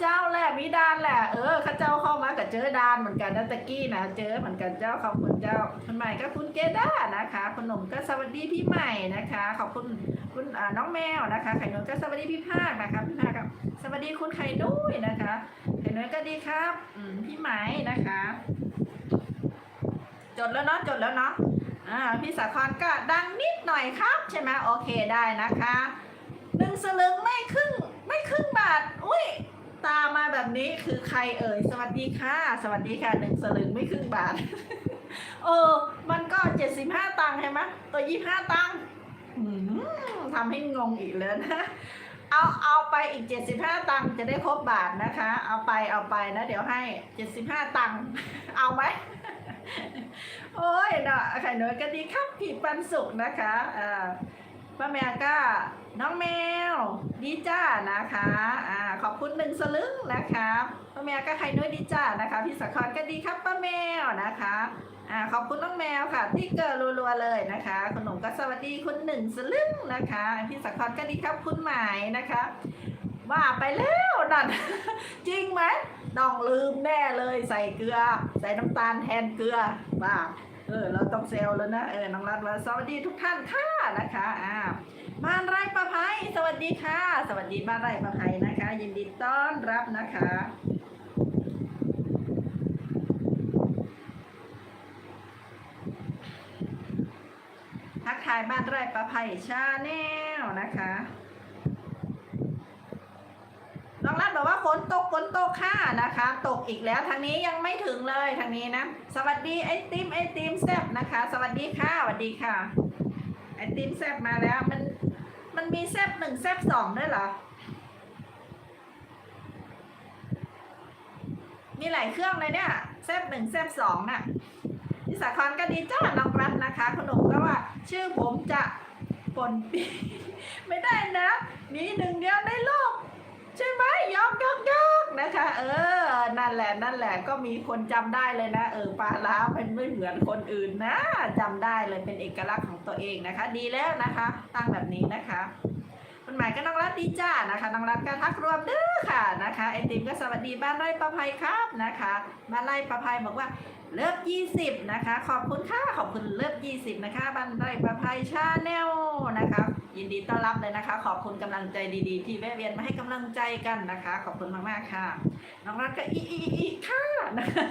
เจ้าแหละมีดานแหละเออข้าเจ้าเข้ามากับเจอดานเหมือนกันนะตะกี้นะเจอเหมือนกันเจ้าขอบคุณเจ้าคุณใหม่ก็คุณเกด้านะคะคุณหนุ่มก็สวัสดีพี่ใหม่นะคะ ขอบคุณคุณน้องแมวนะคะไข่นวลก็สวัสดีพี่ภาคนะคะพี่ภาคก็สวัสดีคุณไข่นุ้ยนะคะไข่นุ้ยก็ดีครับพี่ไหมนะคะ จดแล้วเนาะจดแล้วเนาะอ่าพี่สาครก็ดังนิดหน่อยครับ ใช่ไหมโอเคได้นะคะหนึ่งสลึงไม่ครึ่งไม่ครึ่งบาทอุ้ยตามมาแบบ นี้คือใครเอ่ย สวัสดีค่ะ สวัสดีค่ะหนึ่งสลึงไม่ครึ่งบาท เออ มันก็เจ็ดสิบห้าตังค์ใช่ไหมตัวยี่ห้าตังค์ทำให้งงอีกแล้วนะ เอาเอาไปอีก75ตังค์จะได้ครบบาทนะคะ เอาไปเอาไปนะเดี๋ยวให้75ตังค์เอาไหมโอ้ยเนาะไข่น้อยก็ดีครับผีปันสุกนะคะอ่าป้าแมวก็น้องแมว ดีจ้านะคะอ่าขอบคุณหนึ่งสลึงนะคะป้าแมวก็ไข่น้อยดีจ้านะคะ พี่สักครก็ดีครับป้าแมวนะคะอ่าขอบคุณน้องแมวค่ะที่เกิดรัวๆเลยนะคะคุณหนุ่มก็สวัสดีคุณหนึ่งสลึงนะคะ พี่สักครก็ดีครับคุณหมายนะคะว่าไปแล้วนั่นจริงไหมต้องลืมแน่เลยใส่เกลือ ใส่น้ำตาลแทนเกลือว่า ออเราต้องเซลแล้วนะเออน้องรัฐว่าสวัสดีทุกท่านค่ะนะคะอ่าบ้านไร่ประภัยสวัสดีค่ะ สวัสดีบ้านไร่ประภัยนะคะ ยินดีต้อนรับนะคะทักทายบ้านไร่ประภัยชาแนลนะคะ น้องรัฐบอกว่า ฝนตกค่ะนะคะ ตกอีกแล้วทางนี้ยังไม่ถึงเลยทางนี้นะ สวัสดีไอติมไอติมแซบนะคะ สวัสดีค่ะสวัสดีค่ะ ไอติมแซบมาแล้วมันมันมีแซบหนึ่งแซบสองด้วยเหรอ มีหลายเครื่องเลยเนี่ยแซบหนึ่งแซบสองน่ะพี่สาครก็ดีจ้าน้องรัฐนะคะขนมก็ว่าชื่อผมจะปนปีไม่ได้นะ มีหนึ่งเดียวในโลก ใช่ไหมยอกยอกยอก นะคะ เออ นั่นแหละนั่นแหละก็มีคนจำได้เลยนะ เออปลาล้าเป็นไม่เหมือนคนอื่นนะจำได้เลยเป็นเอกลักษณ์ของตัวเองนะคะ ดีแล้วนะคะ ตั้งแบบนี้นะคะคุณหมายก็น้องรัตดีจ้านะคะน้องรัตก็ทักรวมเด้อค่ะนะคะไอติมก็สวัสดีบ้านไร่ประภัยครับนะคะบ้านไร่ประภัยบอกว่าเลิฟ20นะคะ ขอบคุณค่ะขอบคุณเลิฟ20นะคะบันไดประภัยชาแนล ยินดีต้อนรับเลยนะคะ ขอบคุณกำลังใจดีๆ ที่แวะเวียนมาให้กำลังใจกันนะคะ ขอบคุณมากๆค่ะ น้องรักก็อีอีอีค่ะนะคะ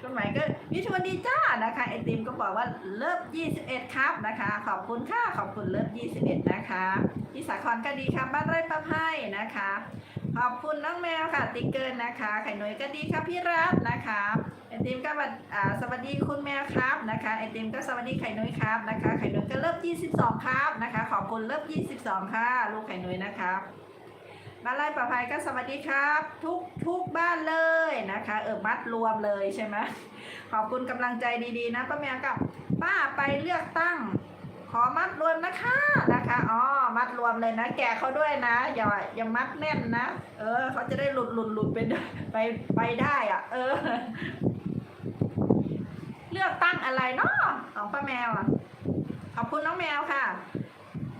คุณหมายก็วิชวนดีจ้านะคะไอติมก็บอกว่าเลิฟ21ครับนะคะ ขอบคุณค่ะขอบคุณเลิฟ21นะคะพี่สาครก็ดีครับบ้านไร่ประภัยนะคะ ขอบคุณน้องแมวค่ะ ติ๊กเกอร์นะคะ ไข่หนุ่ยก็ดีครับพี่รัตนะคะไอติมก็บัดอ่าสวัสดีคุณแมวครับนะคะไอติมก็สวัสดีไข่หนุ้ยครับนะคะ ไข่หนุ้ยก็เลิฟ22ครับนะคะ ขอบคุณเลิฟ22ค่ะ ลูกไข่หนุ้ยนะครับบ้านไร่ประภัยก็สวัสดีครับ ทุกทุกบ้านเลย นะคะเออมัดรวมเลยใช่ไหมขอบคุณกำลังใจดีๆนะป้าแมวกับป้าไปเลือกตั้ง ขอมัดรวมนะคะนะคะอ๋อมัดรวมเลยนะ แกเขาด้วยนะอย่าอย่ามัดแน่นนะ เออเขาจะได้หลุดหลุดหลุดไปได้ไปไปได้อะเออ เลือกตั้งอะไรเนาะของป้าแมวอะขอบคุณน้องแมวค่ะ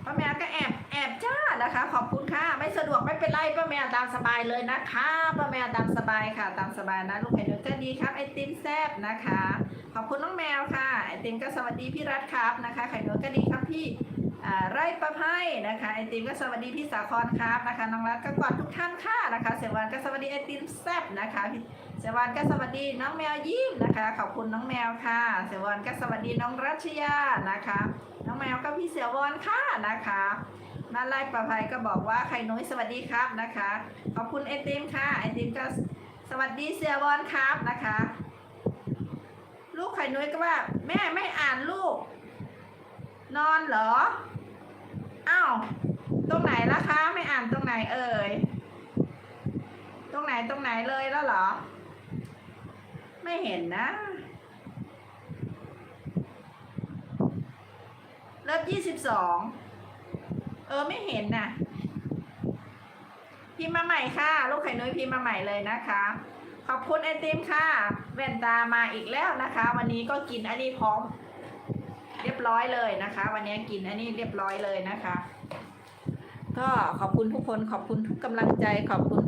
ป้าแมวก็แอบแอบจ้านะคะ ขอบคุณค่ะไม่สะดวกไม่เป็นไรป้าแมวตามสบายเลยนะคะป้าแมวตามสบายค่ะ ตามสบายนะลูกไข่นุ้ยก็ดีครับไอติมแซบนะคะ ขอบคุณน้องแมวค่ะไอติมก็สวัสดีพี่รัฐครับนะคะ ไข่นุ้ยก็ดีครับพี่ไร่ประไพนะคะไอติมก็สวัสดีพี่สาครครับนะคะน้องรัฐก็กอดทุกท่านค่ะนะคะ เสวันก็สวัสดีไอติมแซบนะคะพี่ เสวันก็สวัสดีน้องแมวยิ้มนะคะ ขอบคุณน้องแมวค่ะ เสวันก็สวัสดีน้องรัชยานะคะ น้องแมวก็พี่เสวอนค่ะนะคะมาไล่ประภัยก็บอกว่าไข่นุ้ยสวัสดีครับนะคะ ขอบคุณไอติมค่ะไอติมก็สวัสดีเสียวอนครับนะคะ ลูกไข่นุ้ยก็ว่า แม่ไม่อ่านลูก นอนเหรออ้าวตรงไหนล่ะคะ ไม่อ่านตรงไหนเอ่ย ตรงไหนตรงไหนเลยแล้วเหรอ ไม่เห็นนะเลิฟยี่สิบสอง เออไม่เห็นน่ะพิมพ์มาใหม่ค่ะ ลูกไข่นุ้ยพิมพ์มาใหม่เลยนะคะ ขอบคุณไอติมค่ะ แว่นตามาอีกแล้วนะคะ วันนี้ก็กินอันนี้พร้อม เรียบร้อยเลยนะคะ วันนี้กินอันนี้เรียบร้อยเลยนะคะ ก็ขอบคุณทุกคนขอบคุณทุกกำลังใจขอบคุณ